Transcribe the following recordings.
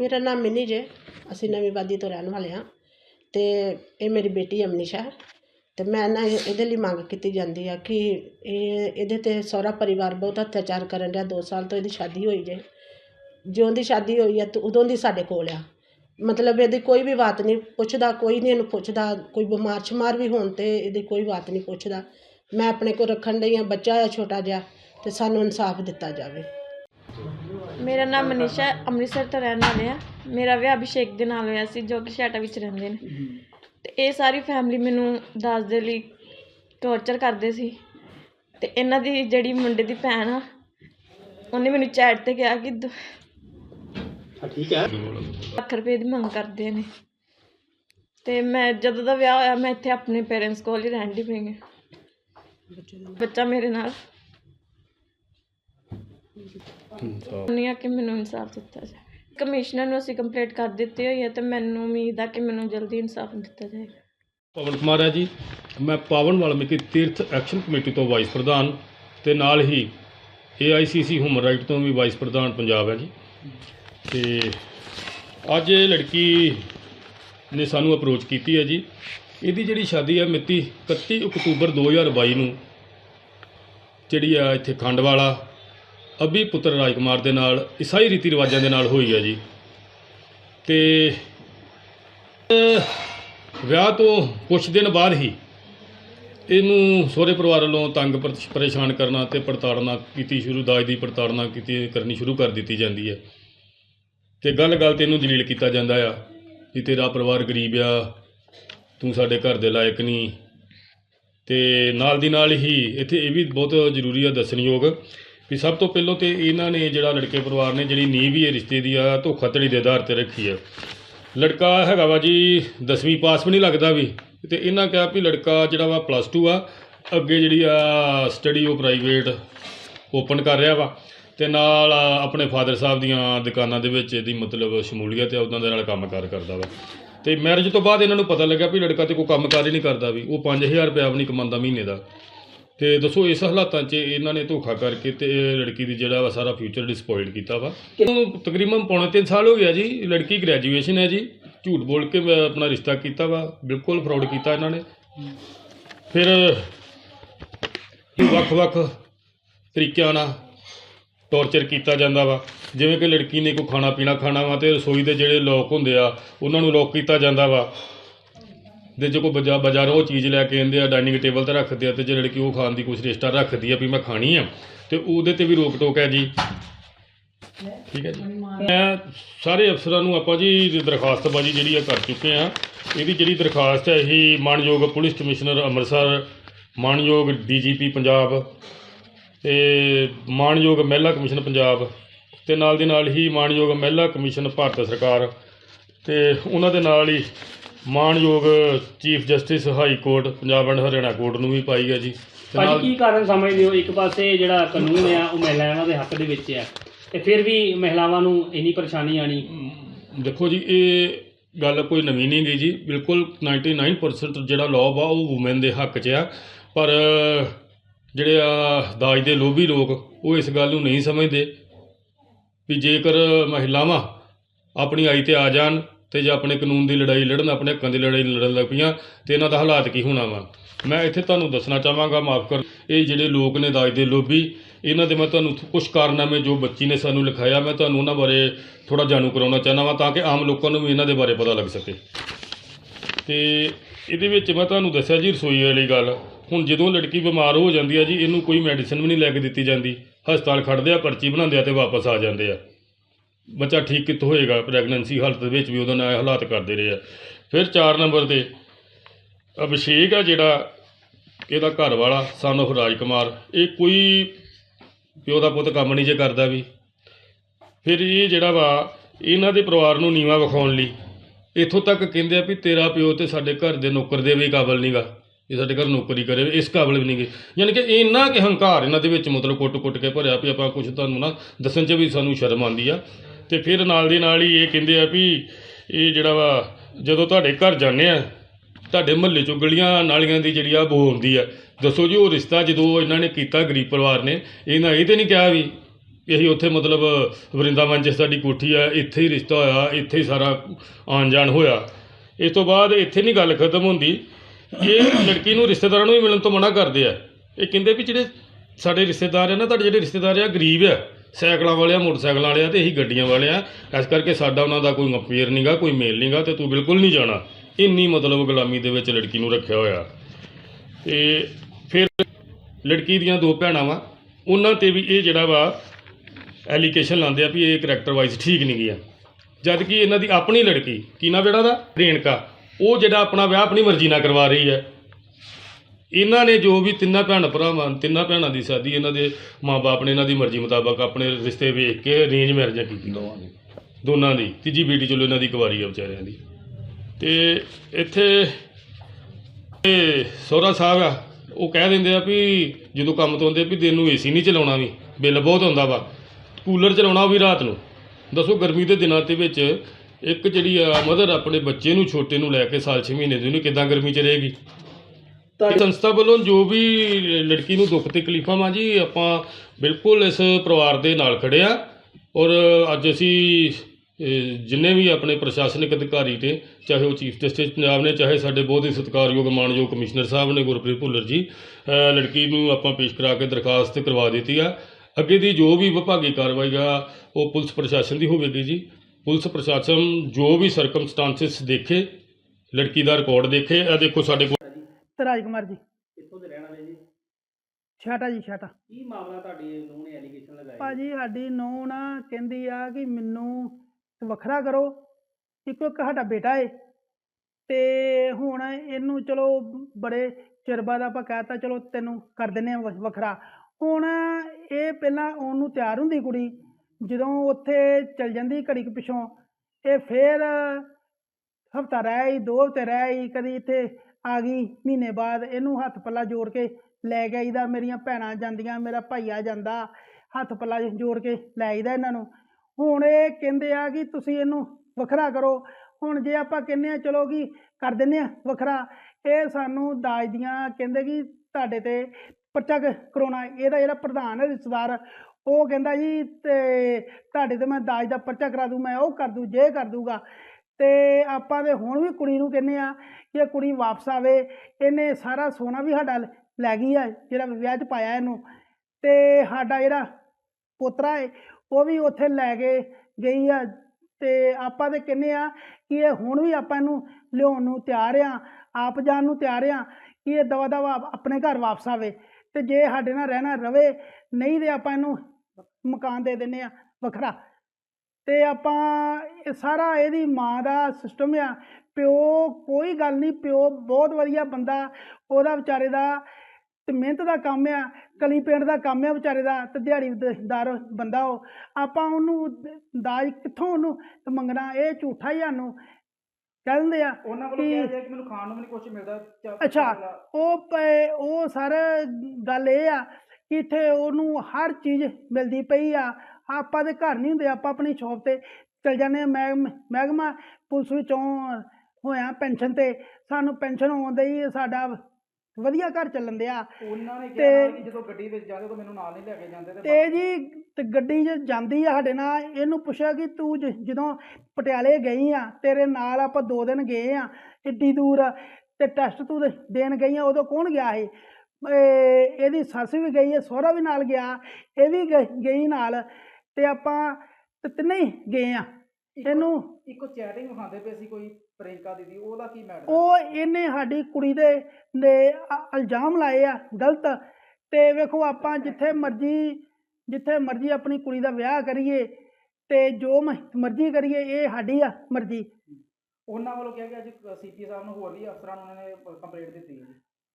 ਮੇਰਾ ਨਾਮ ਮਿੰਨੀ ਜੇ। ਅਸੀਂ ਨਵੀਂ ਵਾਦੀ ਤੋਂ ਰਹਿਣ ਵਾਲੇ ਹਾਂ ਅਤੇ ਇਹ ਮੇਰੀ ਬੇਟੀ ਅਮਨੀਸ਼ਾ ਹੈ। ਤੇ ਮੈਂ ਨਾ ਇਹ- ਇਹਦੇ ਲਈ ਮੰਗ ਕੀਤੀ ਜਾਂਦੀ ਆ ਕਿ ਇਹ ਇਹਦੇ ਤੇ ਸਹੁਰਾ ਪਰਿਵਾਰ ਬਹੁਤ ਅਤਿਆਚਾਰ ਕਰਨ ਰਿਹਾ ਦੋ ਸਾਲ ਤੋਂ ਇਹਦੀ ਸ਼ਾਦੀ ਹੋਈ ਜੇ। ਜਿਉਂ ਦੀ ਸ਼ਾਦੀ ਹੋਈ ਆ ਤੇ ਉਦੋਂ ਦੀ ਸਾਡੇ ਕੋਲ ਆ। ਮਤਲਬ ਇਹਦੀ ਕੋਈ ਵੀ ਬਾਤ ਨਹੀਂ ਪੁੱਛਦਾ, ਕੋਈ ਨਹੀਂ ਇਹਨੂੰ ਪੁੱਛਦਾ। ਕੋਈ ਬਿਮਾਰ ਸ਼ਮਾਰ ਵੀ ਹੋਣ ਤੇ ਇਹਦੀ ਕੋਈ ਬਾਤ ਨਹੀਂ ਪੁੱਛਦਾ। ਮੈਂ ਆਪਣੇ ਕੋਲ ਰੱਖਣ ਡਈ ਹਾਂ ਬੱਚਾ ਆ, ਛੋਟਾ ਜਿਹਾ ਅਤੇ ਸਾਨੂੰ ਇਨਸਾਫ ਦਿੱਤਾ ਜਾਵੇ। ਮੇਰਾ ਨਾਮ ਮਨੀਸ਼ਾ ਹੈ ਅੰਮ੍ਰਿਤਸਰ ਤੋਂ ਰਹਿਣ ਵਾਲੇ ਆ ਮੇਰਾ ਵਿਆਹ ਅਭਿਸ਼ੇਕ ਦੇ ਨਾਲ ਹੋਇਆ ਸੀ ਜੋ ਕਿ ਛਾਟਾ ਵਿੱਚ ਰਹਿੰਦੇ ਨੇ। ਤੇ ਇਹ ਸਾਰੀ ਫੈਮਿਲੀ ਮੈਨੂੰ ਦਾਜ ਦੇ ਲਈ ਟੌਰਚਰ ਕਰਦੇ ਸੀ। ਤੇ ਇਹਨਾਂ ਦੀ ਜਿਹੜੀ ਮੁੰਡੇ ਦੀ ਭੈਣ ਆ ਉਹਨੇ ਮੈਨੂੰ ਚੈਟ ਤੇ ਕਿਹਾ ਕਿ ਦ- ਠੀਕ ਹੈ। ਲੱਖ ਰੁਪਏ ਦੀ ਮੰਗ ਕਰਦੇ ਨੇ। ਤੇ ਮੈਂ ਜਦੋਂ ਦਾ ਵਿਆਹ ਹੋਇਆ ਮੈਂ ਇੱਥੇ ਆਪਣੇ ਪੇਰੈਂਟਸ ਕੋਲ ਹੀ ਰਹਿਣ ਦੀ ਪਈ ਹਾਂ। ਬੱਚਾ ਮੇਰੇ ਨਾਲ। ਨਹੀਂ ਆ ਕਿ ਮੈਨੂੰ ਇਨਸਾਫ ਦਿੱਤਾ ਜਾਵੇ ਕਮਿਸ਼ਨਰ ਨੂੰ ਅਸੀਂ ਕੰਪਲੇਂਟ ਕਰ ਦਿੱਤੀ ਹੋਈ ਹੈ ਤੇ ਮੈਨੂੰ ਉਮੀਦ ਆ ਕਿ ਮੈਨੂੰ ਜਲਦੀ ਇਨਸਾਫ ਦਿੱਤਾ ਜਾਏਗਾ। ਪਵਨ ਕੁਮਾਰ ਹੈ ਜੀ। ਮੈਂ ਪਾਵਨ ਵਾਲਮੀਕੀ ਤੀਰਥ ਐਕਸ਼ਨ ਕਮੇਟੀ ਤੋਂ ਵਾਈਸ ਪ੍ਰਧਾਨ ਤੇ ਨਾਲ ਹੀ AICC ਹਿਊਮਨ ਰਾਈਟ ਤੋਂ ਵੀ ਵਾਈਸ ਪ੍ਰਧਾਨ ਪੰਜਾਬ ਹੈ ਜੀ। ਤੇ ਅੱਜ ਇਹ ਲੜਕੀ ਨੇ ਸਾਨੂੰ ਅਪਰੋਚ ਕੀਤੀ ਹੈ ਜੀ। ਇਹਦੀ ਜਿਹੜੀ ਸ਼ਾਦੀ ਹੈ ਮਿਤੀ 31 ਅਕਤੂਬਰ 2022 ਨੂੰ ਜਿਹੜੀ ਆ ਇੱਥੇ ਖੰਡਵਾਲਾ ਅਭੀ ਪੁੱਤਰ ਰਾਜਕੁਮਾਰ ਦੇ ਨਾਲ, ਈਸਾਈ ਰੀਤੀ ਰਿਵਾਜਾਂ ਦੇ ਨਾਲ ਹੋਈ ਹੈ ਜੀ। ਤੇ ਵਿਆਹ ਤੋਂ ਕੁਝ ਦਿਨ ਬਾਅਦ ਹੀ ਇਹਨੂੰ ਸਹੁਰੇ ਪਰਿਵਾਰ ਵੱਲੋਂ ਤੰਗ ਪਰੇਸ਼ਾਨ ਕਰਨਾ ਤੇ ਪੜਤਾੜਨਾ ਕੀਤੀ ਸ਼ੁਰੂ, ਦਾਜ ਦੀ ਪੜਤਾੜਨਾ ਕੀਤੀ, ਕਰਨੀ ਸ਼ੁਰੂ ਕਰ ਦਿੱਤੀ ਜਾਂਦੀ ਹੈ ਤੇ ਗੱਲ ਗੱਲ ਤੇ ਇਹਨੂੰ ਜਲੀਲ ਕੀਤਾ ਜਾਂਦਾ ਆ ਵੀ ਤੇਰਾ ਪਰਿਵਾਰ ਗਰੀਬ ਆ, ਤੂੰ ਸਾਡੇ ਘਰ ਦੇ ਲਾਇਕ ਨਹੀਂ। ਤੇ ਨਾਲ ਦੀ ਨਾਲ ਹੀ ਇੱਥੇ ਇਹ ਵੀ ਬਹੁਤ ਜ਼ਰੂਰੀ ਆ ਦੱਸਣਯੋਗ ਵੀ ਸਭ ਤੋਂ ਪਹਿਲਾਂ ਤੇ ਇਹਨਾਂ ਨੇ ਜਿਹੜਾ ਲੜਕੇ ਪਰਿਵਾਰ ਨੇ ਜਿਹੜੀ ਨੀਂਹ ਵੀ ਇਹ ਰਿਸ਼ਤੇ ਦੀ ਆ, ਧੋਖਾਧੜੀ ਦੇ ਆਧਾਰ ਤੇ ਰੱਖੀ ਆ। ਲੜਕਾ ਹੈਗਾ ਵਾ ਜੀ 10ਵੀਂ ਪਾਸ ਵੀ ਨਹੀਂ ਲੱਗਦਾ ਵੀ। ਤੇ ਇਹਨਾਂ ਕਿਹਾ ਵੀ ਲੜਕਾ ਜਿਹੜਾ ਵਾ ਪਲੱਸ 2 ਆ, ਅੱਗੇ ਜਿਹੜੀ ਆ ਸਟੱਡੀ ਉਹ ਪ੍ਰਾਈਵੇਟ ਓਪਨ ਕਰ ਰਿਹਾ ਵਾ। ਤੇ ਨਾਲ ਆਪਣੇ ਫਾਦਰ ਸਾਹਿਬ ਦੀਆਂ ਦੁਕਾਨਾਂ ਦੇ ਵਿੱਚ ਇਹਦੀ ਮਤਲਬ ਸ਼ਮੂਲੀਅਤ ਹੈ ਉਹਨਾਂ ਦੇ ਨਾਲ ਕੰਮਕਾਰ ਕਰਦਾ ਵਾ। ਤੇ ਮੈਰਿਜ ਤੋਂ ਬਾਅਦ ਇਹਨਾਂ ਨੂੰ ਪਤਾ ਲੱਗਾ ਵੀ ਲੜਕਾ ਤੇ ਕੋਈ ਕੰਮਕਾਰ ਹੀ ਨਹੀਂ ਕਰਦਾ ਵੀ, ਉਹ 5000 ਰੁਪਏ ਵੀ ਨਹੀਂ ਕਮਾਉਂਦਾ ਮਹੀਨੇ ਦਾ। ਤੇ ਦੱਸੋ, ਇਸ ਹਾਲਾਤਾਂ 'ਚ ਇਹਨਾਂ ਨੇ ਧੋਖਾ ਕਰਕੇ ਤੇ ਇਹ ਲੜਕੀ ਦੀ ਜਿਹੜਾ ਵਾ ਸਾਰਾ ਫਿਊਚਰ ਡਿਸਪੋਇਲਡ ਕੀਤਾ ਵਾ। ਇਹਨੂੰ ਤਕਰੀਬਨ ਪੌਣੇ 3 ਸਾਲ ਹੋ ਗਿਆ ਜੀ, ਲੜਕੀ ਗ੍ਰੈਜੂਏਸ਼ਨ ਹੈ ਜੀ, ਝੂਠ ਬੋਲ ਕੇ ਮੈਂ ਆਪਣਾ ਰਿਸ਼ਤਾ ਕੀਤਾ ਵਾ, ਬਿਲਕੁਲ ਫਰਾਡ ਕੀਤਾ ਇਹਨਾਂ ਨੇ। ਫਿਰ ਵੱਖ-ਵੱਖ ਤਰੀਕਿਆਂ ਨਾਲ ਟੌਰਚਰ ਕੀਤਾ ਜਾਂਦਾ ਵਾ, ਜਿਵੇਂ ਕਿ ਲੜਕੀ ਨੇ ਕੋਈ ਖਾਣਾ ਪੀਣਾ ਖਾਣਾ ਵਾ ਤੇ ਰਸੋਈ ਦੇ ਜਿਹੜੇ ਲੋਕ ਹੁੰਦੇ ਆ, ਉਹਨਾਂ ਨੂੰ ਲੋਕ ਕੀਤਾ ਜਾਂਦਾ ਵਾ। ਦੇ ਜੇ ਕੋਈ ਬਜਾ ਬਾਜ਼ਾਰੋਂ ਉਹ ਚੀਜ਼ ਲੈ ਕੇ ਆਉਂਦੇ ਆ ਡਾਈਨਿੰਗ ਟੇਬਲ ਤੇ ਰੱਖਦੇ ਆ, ਤੇ ਜੇ ਕਿ ਉਹ ਖਾਣ ਦੀ ਕੁਛ ਰਿਸ਼ਤਾ ਰੱਖਦੀ ਆ ਵੀ ਮੈਂ ਖਾਣੀ ਆ, ਤੇ ਉਹਦੇ ਤੇ ਵੀ ਰੋਕ ਟੋਕ ਹੈ ਜੀ। ਠੀਕ ਹੈ ਜੀ। ਮੈਂ ਸਾਰੇ ਅਫਸਰਾਂ ਨੂੰ ਆਪਾਂ ਜੀ ਦਰਖਾਸਤਬਾਜੀ ਜਿਹੜੀ ਆ ਕਰ ਚੁੱਕੇ ਆ। ਇਹਦੀ ਜਿਹੜੀ ਦਰਖਾਸਤ ਹੈ ਇਹ ਮਾਨਯੋਗ ਪੁਲਿਸ ਕਮਿਸ਼ਨਰ ਅੰਮ੍ਰਿਤਸਰ, ਮਾਨਯੋਗ ਡੀਜੀਪੀ ਪੰਜਾਬ, ਤੇ ਮਾਨਯੋਗ ਮਹਿਲਾ ਕਮਿਸ਼ਨ ਪੰਜਾਬ, ਤੇ ਨਾਲ ਦੀ ਨਾਲ ਹੀ ਮਾਨਯੋਗ ਮਹਿਲਾ ਕਮਿਸ਼ਨ ਭਾਰਤ ਸਰਕਾਰ, ਤੇ ਉਹਨਾਂ ਦੇ ਨਾਲ ਹੀ ਮਾਨਯੋਗ chief justice high court Punjab and Haryana court ਨੂੰ ਵੀ ਪਾਈ ਹੈ ਜੀ। ਤੇ ਭਾਜੀ ਨਾਲ ਕੀ ਕਾਰਨ ਸਮਝਦੇ ਹੋ? ਇੱਕ ਪਾਸੇ ਜਿਹੜਾ ਕਾਨੂੰਨ ਆ ਉਹ ਮਹਿਲਾਵਾਂ ਦੇ ਹੱਕ ਦੇ ਵਿੱਚ ਆ ਤੇ ਫਿਰ ਵੀ ਮਹਿਲਾਵਾਂ ਨੂੰ ਇੰਨੀ ਪਰੇਸ਼ਾਨੀ ਆਣੀ? ਦੇਖੋ ਜੀ ਇਹ ਗੱਲ ਕੋਈ ਨਵੀਂ ਨਹੀਂ ਗਈ ਜੀ। ਬਿਲਕੁਲ 99% ਜਿਹੜਾ ਲਾਅ ਵਾ ਉਹ ਔਮਨ ਦੇ ਹੱਕ 'ਚ ਆ। ਪਰ ਜਿਹੜੇ ਆ ਦਾਜ ਦੇ ਲੋਭੀ ਲੋਕ ਉਹ ਇਸ ਗੱਲ ਨੂੰ ਨਹੀਂ ਸਮਝਦੇ ਵੀ ਜੇਕਰ ਮਹਿਲਾਵਾਂ ਆਪਣੀ ਆਈ ਤੇ ਆ ਜਾਣ ਤੇ ਜੇ ਆਪਣੇ ਕਾਨੂੰਨ ਦੀ ਲੜਾਈ ਲੜਨ, ਆਪਣੇ ਹੱਕਾਂ ਦੀ ਲੜਾਈ ਲੜਨ ਲੱਗ ਪਈਆਂ, ਤੇ ਇਹਨਾਂ ਦਾ ਹਾਲਾਤ ਕੀ ਹੋਣਾ ਵਾ? ਮੈਂ ਇੱਥੇ ਤੁਹਾਨੂੰ ਦੱਸਣਾ ਚਾਹਾਂਗਾ, ਮਾਫ ਕਰ, ਇਹ ਜਿਹੜੇ ਲੋਕ ਨੇ ਦਾਜ ਦੇ ਲੋਭੀ, ਇਹਨਾਂ ਦੇ ਮੈਂ ਤੁਹਾਨੂੰ ਕੁਝ ਕਾਰਨਾਮੇ ਜੋ ਬੱਚੀ ਨੇ ਸਾਨੂੰ ਲਿਖਾਇਆ, ਮੈਂ ਤੁਹਾਨੂੰ ਉਹਨਾਂ ਬਾਰੇ ਥੋੜਾ ਜਾਣੂ ਕਰਾਉਣਾ ਚਾਹੁੰਦਾ ਵਾਂ, ਤਾਂ ਕਿ ਆਮ ਲੋਕਾਂ ਨੂੰ ਵੀ ਇਹਨਾਂ ਦੇ ਬਾਰੇ ਪਤਾ ਲੱਗ ਸਕੇ। ਤੇ ਇਹਦੇ ਵਿੱਚ ਮੈਂ ਤੁਹਾਨੂੰ ਦੱਸਿਆ ਜੀ ਰਸੋਈ ਵਾਲੀ ਗੱਲ, ਹੁਣ ਜਦੋਂ ਲੜਕੀ ਬਿਮਾਰ ਹੋ ਜਾਂਦੀ ਆ ਜੀ, ਇਹਨੂੰ ਕੋਈ ਮੈਡੀਸਿਨ ਵੀ ਨਹੀਂ ਲੈ ਕੇ ਦਿੱਤੀ ਜਾਂਦੀ, ਹਸਪਤਾਲ ਖੜਦੇ ਆ, ਪਰਚੀ ਬਣਾਉਂਦੇ ਆ ਤੇ ਵਾਪਸ ਆ ਜਾਂਦੇ ਆ। ਬੱਚਾ ਠੀਕ ਕਿੱਥੋਂ ਹੋਏਗਾ ਪ੍ਰੈਗਨੈਂਸੀ ਹਾਲਤ ਦੇ ਵਿੱਚ ਵੀ ਉਹਦਾ ਨਾਲ ਹਾਲਾਤ ਕਰਦੇ ਰਹੇ ਆ। ਫਿਰ 4 ਨੰਬਰ ਤੇ ਅਭਿਸ਼ੇਕ ਆ ਜਿਹੜਾ, ਇਹਦਾ ਘਰ ਵਾਲਾ ਸਨ ਉਹ ਰਾਜ ਕੁਮਾਰ ਇਹ ਕੋਈ ਪਿਓ ਦਾ ਪੁੱਤ ਕੰਮ ਨਹੀਂ ਜੇ ਕਰਦਾ ਵੀ। ਫਿਰ ਇਹ ਜਿਹੜਾ ਵਾ, ਇਹਨਾਂ ਦੇ ਪਰਿਵਾਰ ਨੂੰ ਨੀਵਾ ਵਿਖਾਉਣ ਲਈ, ਇੱਥੋਂ ਤੱਕ ਕਹਿੰਦੇ ਆ ਵੀ ਤੇਰਾ ਪਿਓ ਤੇ ਸਾਡੇ ਘਰ ਦੇ ਨੌਕਰ ਦੇ ਵੀ ਕਾਬਲ ਨਹੀਂਗਾ ਇਹ ਸਾਡੇ ਘਰ ਨੌਕਰੀ ਕਰੇ, ਇਸ ਕਾਬਲ ਵੀ ਨਹੀਂਗੇ ਯਾਨੀ ਕਿ ਇੰਨਾ ਕਿ ਹੰਕਾਰ ਇਹਨਾਂ ਦੇ ਵਿੱਚ ਮਤਲਬ ਕੁੱਟ-ਕੁੱਟ ਕੇ ਭਰਿਆ ਵੀ ਆਪਾਂ ਕੁਝ ਤੁਹਾਨੂੰ ਨਾ ਦੱਸਣ 'ਚ ਵੀ ਸਾਨੂੰ ਸ਼ਰਮ ਆਉਂਦੀ ਆ। ਤੇ ਫਿਰ ਨਾਲ ਦੀ ਨਾਲ ਹੀ ਇਹ ਕਹਿੰਦੇ ਆ ਵੀ ਇਹ ਜਿਹੜਾ ਵਾ, ਜਦੋਂ ਤੁਹਾਡੇ ਘਰ ਜਾਂਦੇ ਆ, ਤੁਹਾਡੇ ਮਹੱਲੇ ਚੋਂ ਗਲੀਆਂ ਨਾਲੀਆਂ ਦੀ ਜਿਹੜੀ ਆ ਬੋ ਹੁੰਦੀ ਆ। ਦੱਸੋ ਜੀ, ਉਹ ਰਿਸ਼ਤਾ ਜਦੋਂ ਇਹਨਾਂ ਨੇ ਕੀਤਾ ਗਰੀਬ ਪਰਿਵਾਰ ਨੇ, ਇਹਨਾਂ ਇਹ ਤੇ ਨਹੀਂ ਕਿਹਾ ਵੀ ਕਿ ਅਸੀਂ ਉੱਥੇ ਮਤਲਬ ਵਰਿੰਦਾਵਨ 'ਚ ਸਾਡੀ ਕੋਠੀ ਆ, ਇੱਥੇ ਹੀ ਰਿਸ਼ਤਾ ਹੋਇਆ, ਇੱਥੇ ਹੀ ਸਾਰਾ ਆਉਣ ਜਾਣ ਹੋਇਆ। ਇਸ ਤੋਂ ਬਾਅਦ ਇੱਥੇ ਨਹੀਂ ਗੱਲ ਖਤਮ ਹੁੰਦੀ। ਇਹ ਲੜਕੀ ਨੂੰ ਰਿਸ਼ਤੇਦਾਰਾਂ ਨੂੰ ਵੀ ਮਿਲਣ ਤੋਂ ਮਨਾ ਕਰਦੇ ਆ। ਇਹ ਕਹਿੰਦੇ ਵੀ ਜਿਹੜੇ ਸਾਡੇ ਰਿਸ਼ਤੇਦਾਰ ਆ ਨਾ, ਤੁਹਾਡੇ ਜਿਹੜੇ ਰਿਸ਼ਤੇਦਾਰ ਆ, ਗਰੀਬ ਆ। ਸਾਈਕਲਾਂ ਵਾਲੇ ਆ ਮੋਟਰਸਾਈਕਲਾਂ ਵਾਲੇ ਆ ਤੇ ਇਹੀ ਗੱਡੀਆਂ ਵਾਲੇ ਆ ਇਸ ਕਰਕੇ ਸਾਡਾ ਉਹਨਾਂ ਦਾ ਕੋਈ ਅਫੇਅਰ ਨਹੀਂਗਾ ਕੋਈ ਮੇਲ ਨਹੀਂਗਾ ਤੇ ਤੂੰ ਬਿਲਕੁਲ ਨਹੀਂ ਜਾਣਾ। ਇੰਨੀ ਮਤਲਬ ਗੁਲਾਮੀ ਦੇ ਵਿੱਚ ਲੜਕੀ ਨੂੰ ਰੱਖਿਆ ਹੋਇਆ। ਤੇ ਫਿਰ ਲੜਕੀ ਦੀਆਂ ਦੋ ਭੈਣਾਂ ਵਾ। ਉਹਨਾਂ ਤੇ ਵੀ ਇਹ ਜਿਹੜਾ ਵਾ ਐਲੀਗੇਸ਼ਨ ਲਾਉਂਦੇ ਆ ਵੀ ਇਹ ਕਰੈਕਟਰ ਵਾਈਜ਼ ਠੀਕ ਨਹੀਂ ਗਿਆ ਜਦ ਕਿ ਇਹਨਾਂ ਦੀ ਆਪਣੀ ਲੜਕੀ, ਕੀ ਨਾਮ ਜਿਹੜਾ ਦਾ ਰੇਣਕਾ। ਉਹ ਜਿਹੜਾ ਆਪਣਾ ਵਿਆਹ ਆਪਣੀ ਮਰਜ਼ੀ ਨਾਲ ਕਰਵਾ ਰਹੀ ਹੈ। ਇਹਨਾਂ ਨੇ ਜੋ ਵੀ ਤਿੰਨਾਂ ਭੈਣ ਭਰਾਵਾਂ ਤਿੰਨਾਂ ਭੈਣਾਂ ਦੀ ਸ਼ਾਦੀ ਇਹਨਾਂ ਦੇ ਮਾਪੇ ਨੇ ਇਹਨਾਂ ਦੀ ਮਰਜ਼ੀ ਮੁਤਾਬਕ ਆਪਣੇ ਰਿਸ਼ਤੇ ਵੇਖ ਕੇ ਅਰੇਂਜ ਮੈਰਿਜਾਂ ਕੀਤੀ। ਦੋਵਾਂ ਦੀ। ਦੋਨਾਂ ਦੀ। ਤੀਜੀ ਬੇਟੀ ਚਲੋ ਇਹਨਾਂ ਦੀ ਕੁਵਾਰੀ ਆ ਵਿਚਾਰਿਆਂ ਦੀ। ਤੇ ਇੱਥੇ ਇਹ ਸੋਹਰਾ ਸਾਹਿਬ ਆ ਉਹ ਕਹਿ ਦਿੰਦੇ ਆ ਵੀ ਜਦੋਂ ਕੰਮ ਤੋਂ ਆਉਂਦੇ ਵੀ ਦਿਨ ਨੂੰ ਏਸੀ ਨਹੀਂ ਚਲਾਉਣਾ ਵੀ ਬਿੱਲ ਬਹੁਤ ਆਉਂਦਾ ਵਾ। ਕੂਲਰ ਚਲਾਉਣਾ ਵੀ ਰਾਤ ਨੂੰ। ਦੱਸੋ ਗਰਮੀ ਦੇ ਦਿਨਾਂ ਦੇ ਵਿੱਚ ਇੱਕ ਜਿਹੜੀ ਆ ਮਦਰ ਆਪਣੇ ਬੱਚੇ ਨੂੰ ਛੋਟੇ ਨੂੰ ਲੈ ਕੇ ਸਾਲ 6 ਮਹੀਨੇ ਦੀ ਉਹਨੂੰ ਕਿੱਦਾਂ ਗਰਮੀ ਚ ਰਹੇਗੀ? ਇਹ ਸੰਸਥਾ ਵੱਲੋਂ ਜੋ ਵੀ ਲੜਕੀ ਨੂੰ ਦੁੱਖ ਤਕਲੀਫਾਂ ਮਾਂ ਜੀ ਆਪਾਂ ਬਿਲਕੁਲ ਇਸ ਪਰਿਵਾਰ ਦੇ ਨਾਲ ਖੜੇ ਆ। ਔਰ ਅੱਜ ਅਸੀਂ ਇਹ, ਜਿੰਨੇ ਵੀ ਆਪਣੇ ਪ੍ਰਸ਼ਾਸਨਿਕ ਅਧਿਕਾਰੀ ਨੇ ਚਾਹੇ ਉਹ ਚੀਫ ਜਸਟਿਸ ਪੰਜਾਬ ਨੇ ਚਾਹੇ ਸਾਡੇ ਬਹੁਤ ਹੀ ਸਤਿਕਾਰਯੋਗ ਮਾਨਯੋਗ ਕਮਿਸ਼ਨਰ ਸਾਹਿਬ ਨੇ ਗੁਰਪ੍ਰੀਤ ਭੁੱਲਰ ਜੀ ਅ, ਲੜਕੀ ਨੂੰ ਆਪਾਂ ਪੇਸ਼ ਕਰਾ ਕੇ ਦਰਖਾਸਤ ਕਰਵਾ ਦਿੱਤੀ ਆ। ਅੱਗੇ ਦੀ ਜੋ ਵੀ ਵਿਭਾਗੀ ਕਾਰਵਾਈ ਆ ਉਹ ਪੁਲਿਸ ਪ੍ਰਸ਼ਾਸਨ ਦੀ ਹੋਵੇਗੀ ਜੀ। ਪੁਲਿਸ ਪ੍ਰਸ਼ਾਸਨ ਜੋ ਵੀ ਸਰਕਮਸਟੈਂਸਸ ਦੇਖੇ ਲੜਕੀ ਦਾ ਰਿਕਾਰਡ ਦੇਖੇ ਇਹ ਦੇਖੋ ਸਾਡੇ ਕੋਲ ਰਾਜ ਕੁਮਾਰ ਜੀ। ਕਿੱਥੋਂ ਦੇ ਰਹਿਣ ਵਾਲੇ ਜੀ? ਛਾਟਾ ਜੀ ਛਾਟਾ। ਕੀ ਮਾਮਲਾ ਤੁਹਾਡੀ ਨੂੰ ਨੇ ਐਲੀਗੇਸ਼ਨ ਲਗਾਇਆ ਭਾਜੀ ਸਾਡੀ ਨੂੰਹ ਨਾ ਕਹਿੰਦੀ ਆ ਕਿ ਮੈਨੂੰ ਵੱਖਰਾ ਕਰੋ ਇੱਕੋ ਇੱਕ ਸਾਡਾ ਬੇਟਾ ਏ। ਤੇ ਹੁਣ ਇਹਨੂੰ ਚਲੋ ਬੜੇ ਚਿਰ ਬਾਅਦ ਆਪਾਂ ਕਹਿਤਾ ਚਲੋ ਤੈਨੂੰ ਕਰ ਦਿੰਨੇ ਆ ਵੱਖਰਾ। ਹੁਣ ਇਹ ਪਹਿਲਾਂ ਆਉਣ ਨੂੰ ਤਿਆਰ ਹੁੰਦੀ ਕੁੜੀ ਜਦੋਂ ਉੱਥੇ ਚਲ ਜਾਂਦੀ ਘੜੀ ਕੁ ਪਿਛੋਂ ਇਹ ਫੇਰ ਹਫਤਾ ਰਹਿ ਆਈ ਦੋ ਹਫ਼ਤੇ ਰਹਿ ਆਈ ਕਦੀ ਇੱਥੇ ਆ ਗਈ। ਮਹੀਨੇ ਬਾਅਦ ਇਹਨੂੰ ਹੱਥ ਪੱਲਾ ਜੋੜ ਕੇ ਲੈ ਕੇ ਆਈਦਾ। ਮੇਰੀਆਂ ਭੈਣਾਂ ਜਾਂਦੀਆਂ, ਮੇਰਾ ਭਾਈਆ ਜਾਂਦਾ। ਹੱਥ ਪੱਲਾ ਜੋੜ ਕੇ ਲੈ ਆਈਦਾ ਇਹਨਾਂ ਨੂੰ। ਹੁਣ ਇਹ ਕਹਿੰਦੇ ਆ ਕਿ ਤੁਸੀਂ ਇਹਨੂੰ ਵੱਖਰਾ ਕਰੋ। ਹੁਣ ਜੇ ਆਪਾਂ ਕਹਿੰਦੇ ਆ, ਚਲੋ ਕਿ ਕਰ ਦਿੰਦੇ ਆ ਵੱਖਰਾ। ਇਹ ਸਾਨੂੰ ਦਾਜ ਦੀਆਂ ਕਹਿੰਦੇ ਕਿ ਤੁਹਾਡੇ ਤੇ ਪਰਚਾ ਕ- ਕਰਾਉਣਾ। ਇਹਦਾ ਜਿਹੜਾ ਪ੍ਰਧਾਨ ਹੈ, ਰਿਸ਼ਤੇਦਾਰ, ਉਹ ਕਹਿੰਦਾ ਜੀ, ਤੇ ਤੁਹਾਡੇ ਤੇ ਮੈਂ ਦਾਜ ਦਾ ਪਰਚਾ ਕਰਾ ਦੂੰ, ਮੈਂ ਉਹ ਕਰ ਦੂੰ, ਜੇ ਕਰ ਦੂੰਗਾ। ਤੇ ਆਪਾਂ ਤੇ ਹੁਣ ਵੀ ਕੁੜੀ ਨੂੰ ਕਹਿੰਦੇ ਆ ਕਿ ਇਹ ਕੁੜੀ ਵਾਪਸ ਆਵੇ, ਇਹਨੇ ਸਾਰਾ ਸੋਨਾ ਵੀ ਸਾਡਾ ਲੈ ਗਈ ਆ, ਜਿਹੜਾ ਵਿਆਹ 'ਚ ਪਾਇਆ ਇਹਨੂੰ ਤੇ ਸਾਡਾ ਜਿਹੜਾ ਪੋਤਰਾ ਹੈ, ਉਹ ਵੀ ਉੱਥੇ ਲੈ ਕੇ ਗਈ ਆ ਤੇ ਆਪਾਂ ਤੇ ਕਹਿੰਦੇ ਆ ਕਿ ਇਹ ਹੁਣ ਵੀ ਆਪਾਂ ਇਹਨੂੰ ਲਿਆਉਣ ਨੂੰ ਤਿਆਰ ਆ, ਆਪ ਜਾਣ ਨੂੰ ਤਿਆਰ ਆ ਕਿ ਇਹ ਦਵਾ ਦਵਾ ਆਪਣੇ ਘਰ ਵਾਪਸ ਆਵੇ ਤੇ ਜੇ ਸਾਡੇ ਨਾਲ ਰਹਿਣਾ ਰਵੇ, ਨਹੀਂ ਤੇ ਆਪਾਂ ਇਹਨੂੰ ਮਕਾਨ ਦੇ ਦਿੰਨੇ ਆ ਵੱਖਰਾ। ਤੇ ਆਪਾਂ ਇਹ ਸਾਰਾ ਇਹਦੀ ਮਾਂ ਦਾ ਸਿਸਟਮ ਆ। ਪਿਓ ਕੋਈ ਗੱਲ ਨਹੀਂ ਪਿਓ ਬਹੁਤ ਵਧੀਆ ਬੰਦਾ ਉਹਦਾ ਵਿਚਾਰੇ ਦਾ ਤੇ ਮਿਹਨਤ ਦਾ ਕੰਮ ਆ ਕਲੀ ਪਿੰਡ ਦਾ ਕੰਮ ਆ ਵਿਚਾਰੇ ਦਾ ਤੇ ਦਿਹਾੜੀਦਾਰ ਬੰਦਾ ਉਹ। ਆਪਾਂ ਉਹਨੂੰ ਦਾਜ ਕਿੱਥੋਂ ਉਹਨੂੰ ਮੰਗਣਾ ਇਹ ਝੂਠਾ ਹੀ ਸਾਨੂੰ ਕਹਿ ਦਿੰਦੇ ਆ ਉਹਨਾਂ ਵੱਲੋਂ ਕਿ- ਕਿਹਾ ਗਿਆ ਕਿ ਮੈਨੂੰ ਖਾਣ ਨੂੰ ਵੀ ਕੁਝ ਮਿਲਦਾ ਅੱਛਾ ਉਹ ਉਹ ਸਰ ਗੱਲ ਇਹ ਆ ਕਿ ਇੱਥੇ ਉਹਨੂੰ ਹਰ ਚੀਜ਼ ਮਿਲਦੀ ਪਈ ਆ। ਆਪਾਂ ਦੇ ਘਰ ਨਹੀਂ ਹੁੰਦੇ ਆਪਾਂ ਆਪਣੀ ਸ਼ੌਪ ਤੇ ਚਲ ਜਾਂਦੇ ਆ ਮਹਿਕਮ ਪੁਲਿਸ ਵਿੱਚੋਂ ਹੋਇਆ ਪੈਨਸ਼ਨ ਤੇ। ਸਾਨੂੰ ਪੈਨਸ਼ਨ ਆਉਂਦੀ ਹੀ ਸਾਡਾ ਵਧੀਆ ਘਰ ਚੱਲਣ ਦਿਆ। ਉਹਨਾਂ ਨੇ ਕਿਹਾ ਕਿ ਜਦੋਂ ਗੱਡੀ ਵਿੱਚ ਜਾਂਦੇ ਤਾਂ ਮੈਨੂੰ ਨਾਲ ਨਹੀਂ ਲੈ ਕੇ ਜਾਂਦੇ ਤੇ ਤੇ ਜੀ ਤੇ ਗੱਡੀ 'ਚ ਜਾਂਦੀ ਆ ਸਾਡੇ ਨਾਲ। ਇਹਨੂੰ ਪੁੱਛਿਆ ਕਿ ਤੂੰ ਜ- ਜਦੋਂ ਪਟਿਆਲੇ ਗਈ ਆ ਤੇਰੇ ਨਾਲ ਆਪਾਂ ਦੋ ਦਿਨ ਗਏ ਆ। ਏਡੀ ਦੂਰ ਤੇ ਟੈਸਟ ਤੂੰ ਦੇਣ ਗਈ ਆ ਉਦੋਂ ਕੌਣ ਗਿਆ ਸੀ ਇਹ- ਇਹਦੀ ਸੱਸ ਵੀ ਗਈ ਹੈ ਸਹੁਰਾ ਵੀ ਨਾਲ ਗਿਆ। ਇਹ ਵੀ ਗਈ ਨਾਲ। ਤੇ ਆਪਾਂ ਤੇ ਤਿੰਨੇ ਹੀ ਗਏ ਆ। ਇਹਨੂੰ ਇੱਕੋ ਚੈਟਿੰਗ ਵਿਖਾਉਂਦੇ ਪਏ ਸੀ ਕੋਈ ਪ੍ਰਿੰਕਾ ਦੀਦੀ ਉਹਦਾ ਕੀ ਮੈਟਰ ਉਹ ਇਹਨੇ ਸਾਡੀ ਕੁੜੀ ਦੇ ਨੇ ਅ- ਇਲਜ਼ਾਮ ਲਾਏ ਆ ਗਲਤ। ਤੇ ਵੇਖੋ ਆਪਾਂ ਜਿੱਥੇ ਮਰਜ਼ੀ ਜਿੱਥੇ ਮਰਜ਼ੀ ਆਪਣੀ ਕੁੜੀ ਦਾ ਵਿਆਹ ਕਰੀਏ ਤੇ ਜੋ ਮ- ਮਰਜ਼ੀ ਕਰੀਏ ਇਹ ਸਾਡੀ ਆ ਮਰਜ਼ੀ। ਉਹਨਾਂ ਵੱਲੋਂ ਕਿਹਾ ਗਿਆ ਜੀ ਸੀਪੀ ਸਾਹਿਬ ਨੂੰ ਹੋਰ ਵੀ ਅਫਸਰਾਂ ਨੂੰ ਉਹਨਾਂ ਨੇ ਕੰਪਲੇਂਟ ਦਿੱਤੀ ਹੈ ਜੀ।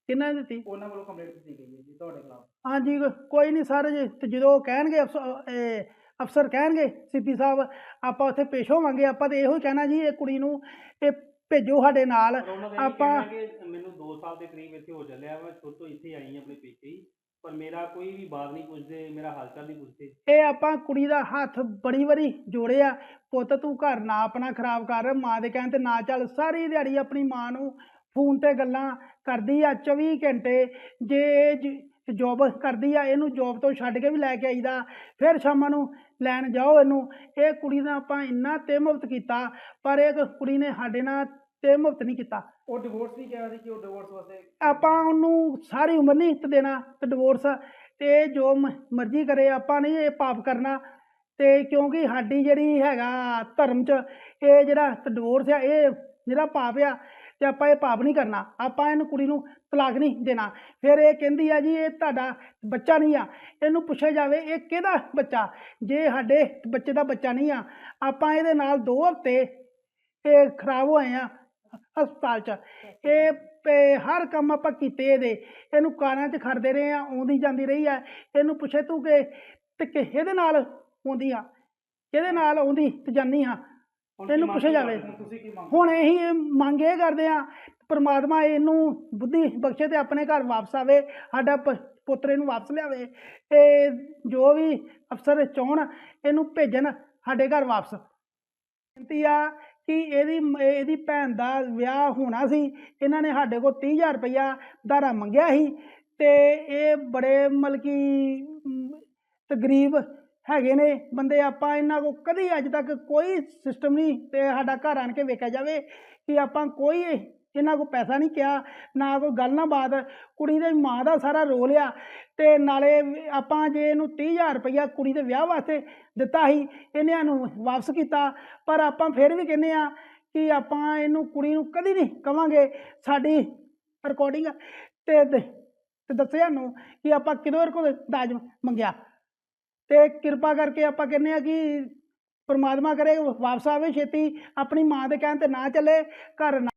ਕਿੰਨਾ ਦਿੱਤੀ? ਉਹਨਾਂ ਵੱਲੋਂ ਕੰਪਲੇਂਟ ਦਿੱਤੀ ਗਈ ਹੈ ਜੀ ਤੁਹਾਡੇ ਖਿਲਾਫ। ਹਾਂਜੀ ਕੋਈ ਨਹੀਂ ਸਰ ਜੀ ਤੇ ਜਦੋਂ ਕਹਿਣਗੇ ਅਫਸਰ ਇਹ ਅਫਸਰ ਕਹਿਣਗੇ ਸੀਪੀ ਸਾਹਿਬ ਆਪਾਂ ਉੱਥੇ ਪੇਸ਼ ਹੋਵਾਂਗੇ। ਆਪਾਂ ਤੇ ਇਹੋ ਹੀ ਕਹਿਣਾ ਜੀ ਇਹ ਕੁੜੀ ਨੂੰ ਇਹ ਭੇਜੋ ਸਾਡੇ ਨਾਲ। ਆਪਾਂ- ਮੈਨੂੰ 2 ਸਾਲ ਦੇ ਕਰੀਬ ਇੱਥੇ ਹੋ ਚੱਲਿਆ ਮੈਂ ਸ਼ੁਰੂ ਤੋਂ ਇੱਥੇ ਆਈ ਹਾਂ ਆਪਣੇ ਪੇਕੇ ਹੀ। ਪਰ ਮੇਰਾ ਕੋਈ ਵੀ ਬਾਤ ਨਹੀਂ ਪੁੱਛਦੇ ਮੇਰਾ ਹਾਲ ਚਾਲ ਨਹੀਂ ਪੁੱਛਦੇ। ਇਹ ਆਪਾਂ ਕੁੜੀ ਦਾ ਹੱਥ ਬੜੀ ਵਾਰੀ ਜੋੜਿਆ। ਪੁੱਤ ਤੂੰ ਘਰ ਨਾ ਆਪਣਾ ਖਰਾਬ ਕਰ ਮਾਂ ਦੇ ਕਹਿਣ ਤੇ ਨਾ ਚੱਲ। ਸਾਰੀ ਦਿਹਾੜੀ ਆਪਣੀ ਮਾਂ ਨੂੰ ਫੋਨ ਤੇ ਗੱਲਾਂ ਕਰਦੀ ਆ 24 ਘੰਟੇ। ਜ- ਜੋਬ ਕਰਦੀ ਆ ਇਹਨੂੰ ਜੋਬ ਤੋਂ ਛੱਡ ਕੇ ਵੀ ਲੈ ਕੇ ਆਈਦਾ। ਫਿਰ ਸ਼ਾਮਾਂ ਨੂੰ ਲੈਣ ਜਾਓ ਇਹਨੂੰ। ਇਹ ਕੁੜੀ ਦਾ ਆਪਾਂ ਇੰਨਾ ਤੇ ਮੁਫਤ ਕੀਤਾ ਪਰ ਇਹ ਕੁੜੀ ਨੇ ਸਾਡੇ ਨਾਲ ਤੇ ਮੁਫਤ ਨਹੀਂ ਕੀਤਾ। ਉਹ ਡਿਵੋਰਸ ਵੀ ਕਿਹਾ ਸੀ ਕਿ ਉਹ ਡਿਵੋਰਸ ਵਾਸਤੇ ਆਪਾਂ ਉਹਨੂੰ ਸਾਰੀ ਉਮਰ ਨਹੀਂ ਹਿੱਤ ਦੇਣਾ ਤੇ ਡਿਵੋਰਸ ਤੇ ਜੋ ਮ- ਮਰਜ਼ੀ ਕਰੇ ਆਪਾਂ ਨਹੀਂ ਇਹ ਪਾਪ ਕਰਨਾ। ਤੇ ਕਿਉਂਕਿ ਸਾਡੀ ਜਿਹੜੀ ਹੈਗਾ ਧਰਮ 'ਚ ਇਹ ਜਿਹੜਾ ਡਿਵੋਰਸ ਆ ਇਹ ਜਿਹੜਾ ਪਾਪ ਆ। ਤੇ ਆਪਾਂ ਇਹ ਪਾਪ ਨਹੀਂ ਕਰਨਾ, ਆਪਾਂ ਇਹਨੂੰ ਕੁੜੀ ਨੂੰ ਤਲਾਕ ਨਹੀਂ ਦੇਣਾ। ਫਿਰ ਇਹ ਕਹਿੰਦੀ ਆ ਜੀ, ਇਹ ਤੁਹਾਡਾ ਬੱਚਾ ਨਹੀਂ ਆ। ਇਹਨੂੰ ਪੁੱਛਿਆ ਜਾਵੇ, ਇਹ ਕਿਹਦਾ ਬੱਚਾ? ਜੇ ਸਾਡੇ ਬੱਚੇ ਦਾ ਬੱਚਾ ਨਹੀਂ ਆ, ਆਪਾਂ ਇਹਦੇ ਨਾਲ ਦੋ ਹਫ਼ਤੇ ਇਹ ਖਰਾਬ ਹੋਏ ਆ ਹਸਪਤਾਲ 'ਚ। ਇਹ ਪੇ- ਹਰ ਕੰਮ ਆਪਾਂ ਕੀਤੇ ਇਹਦੇ। ਇਹਨੂੰ ਕਾਰਾਂ 'ਚ ਖੜਦੇ ਰਹੇ ਆ, ਆਉਂਦੀ ਜਾਂਦੀ ਰਹੀ ਆ। ਇਹਨੂੰ ਪੁੱਛੇ ਤੂੰ ਕਿ, ਤੇ ਕਿਹਦੇ ਨਾਲ ਆਉਂਦੀ ਆ? ਕਿਹਦੇ ਨਾਲ ਆਉਂਦੀ ਤੇ ਜਾਨੀ ਆ? ਮੰਗ ਪੁੱਛਿਆ ਜਾਵੇ ਕਰਦੇ ਹੋ? ਤੁਸੀਂ ਕੀ ਮੰਗ ਹੁਣ ਇਹੀ ਮੰਗ ਇਹ ਕਰਦੇ ਆ ਪਰਮਾਤਮਾ ਇਹਨੂੰ ਬੁੱਧੀ ਬਖਸ਼ੇ ਤੇ ਆਪਣੇ ਘਰ ਵਾਪਸ ਆਵੇ ਸਾਡਾ ਪ- ਪੁੱਤਰ ਨੂੰ ਵਾਪਸ ਲਿਆਵੇ ਤੇ ਜੋ ਵੀ ਅਫਸਰ ਚਾਹਣ ਇਹਨੂੰ ਭੇਜਣ ਸਾਡੇ ਘਰ ਵਾਪਸ ਬੇਨਤੀ ਆ ਕਿ ਇਹਦੀ ਮ- ਇਹਦੀ ਭੈਣ ਦਾ ਵਿਆਹ ਹੋਣਾ ਸੀ ਇਹਨਾਂ ਨੇ ਸਾਡੇ ਕੋਲ 30000 ਰੁਪਇਆ ਧਾਰਾ ਮੰਗਿਆ ਸੀ ਤੇ ਇਹ ਬੜੇ ਮਤਲਬ ਕਿ ਮ, ਤੇ ਗਰੀਬ ਹੈਗੇ ਨੇ। ਬੰਦੇ ਆਪਾਂ ਇਹਨਾਂ ਕੋ ਕਦੀ ਅੱਜ ਤੱਕ ਕੋਈ ਸਿਸਟਮ ਨਹੀਂ ਤੇ ਸਾਡਾ ਘਰ ਆਣ ਕੇ ਵੇਖਿਆ ਜਾਵੇ ਕਿ ਆਪਾਂ ਕੋਈ ਇਹਨਾਂ ਕੋ ਪੈਸਾ ਨਹੀਂ ਕਿਹਾ, ਨਾ ਕੋਈ ਗੱਲ ਨਾ ਬਾਤ। ਕੁੜੀ ਦੇ ਮਾਂ ਦਾ ਸਾਰਾ ਰੋਲ ਆ ਤੇ ਨਾਲੇ ਆਪਾਂ ਜੇ ਇਹਨੂੰ 30000 ਰੁਪਇਆ ਕੁੜੀ ਦੇ ਵਿਆਹ ਵਾਸਤੇ ਦਿੱਤਾ ਸੀ ਇਹਨੇ ਸਾਨੂੰ ਵਾਪਸ ਕੀਤਾ। ਪਰ ਆਪਾਂ ਫਿਰ ਵੀ ਕਹਿੰਦੇ ਆ ਕਿ ਆਪਾਂ ਇਹਨੂੰ ਕੁੜੀ ਨੂੰ ਕਦੀ ਨਹੀਂ ਕਵਾਂਗੇ। ਸਾਡੀ ਰਿਕਾਰਡਿੰਗ ਤੇ ਤੇ ਤੇ ਦੱਸਿਆ ਨੂੰ ਕਿ ਆਪਾਂ ਕਿਦੋਂ ਕੋਲ ਦਾਜ ਮੰਗਿਆ। ਤੇ ਕਿਰਪਾ ਕਰਕੇ ਆਪਾਂ ਕਹਿੰਦੇ ਆ ਕਿ ਪਰਮਾਤਮਾ ਕਰੇ, ਵਾਪਸ ਆਵੇ ਛੇਤੀ, ਆਪਣੀ ਮਾਂ ਦੇ ਕਹਿਣ ਤੇ ਨਾ ਚੱਲੇ, ਘਰ ਨਾ